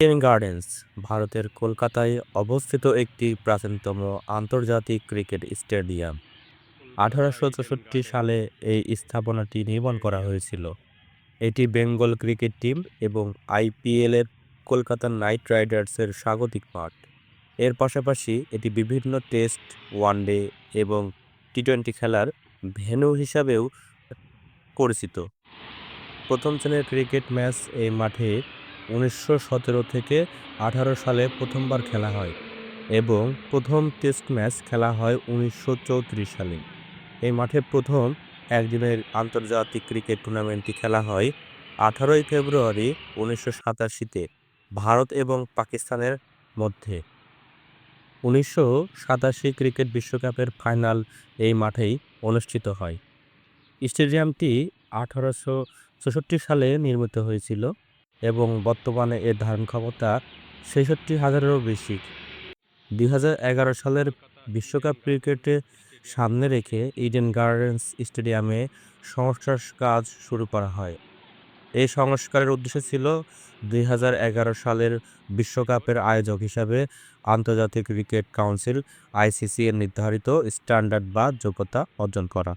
Eden gardens ভারতের কলকাতায় অবস্থিত একটি প্রাচীনতম আন্তর্জাতিক ক্রিকেট স্টেডিয়াম। আঠারোশো চৌষট্টি সালে এই স্থাপনাটি নির্মাণ করা হয়েছিল। এটি বেঙ্গল ক্রিকেট টিম এবং আইপিএলের কলকাতা নাইট রাইডার্সের স্বাগতিক মাঠ। এর পাশাপাশি এটি বিভিন্ন টেস্ট, ওয়ানডে এবং টি টোয়েন্টি খেলার ভেন্যু হিসাবেও পরিচিত। প্রথম শ্রেণির ক্রিকেট ম্যাচ এই মাঠে উনিশশো সতেরো থেকে আঠারো সালে প্রথমবার খেলা হয় এবং প্রথম টেস্ট ম্যাচ খেলা হয় উনিশশো চৌত্রিশ সালে। এই মাঠে প্রথম একদিনের আন্তর্জাতিক ক্রিকেট টুর্নামেন্টটি খেলা হয় আঠারোই ফেব্রুয়ারি উনিশশো সাতাশিতে ভারত এবং পাকিস্তানের মধ্যে। উনিশশো সাতাশি ক্রিকেট বিশ্বকাপের ফাইনাল এই মাঠেই অনুষ্ঠিত হয়। স্টেডিয়ামটি আঠারোশো চৌষট্টি সালে নির্মিত হয়েছিল। এবং বর্তমানে এর ধারণ ক্ষমতা ছেষট্টি হাজারেরও বেশি। দুই হাজার এগারো সালের বিশ্বকাপ ক্রিকেটে সামনে রেখে ইডেন গার্ডেন্স স্টেডিয়ামে সংস্কার কাজ শুরু করা হয়। এই সংস্কারের উদ্দেশ্য ছিল দুই হাজার এগারো সালের বিশ্বকাপের আয়োজক হিসাবে আন্তর্জাতিক ক্রিকেট কাউন্সিল আইসিসি এর নির্ধারিত স্ট্যান্ডার্ড বা যোগ্যতা অর্জন করা।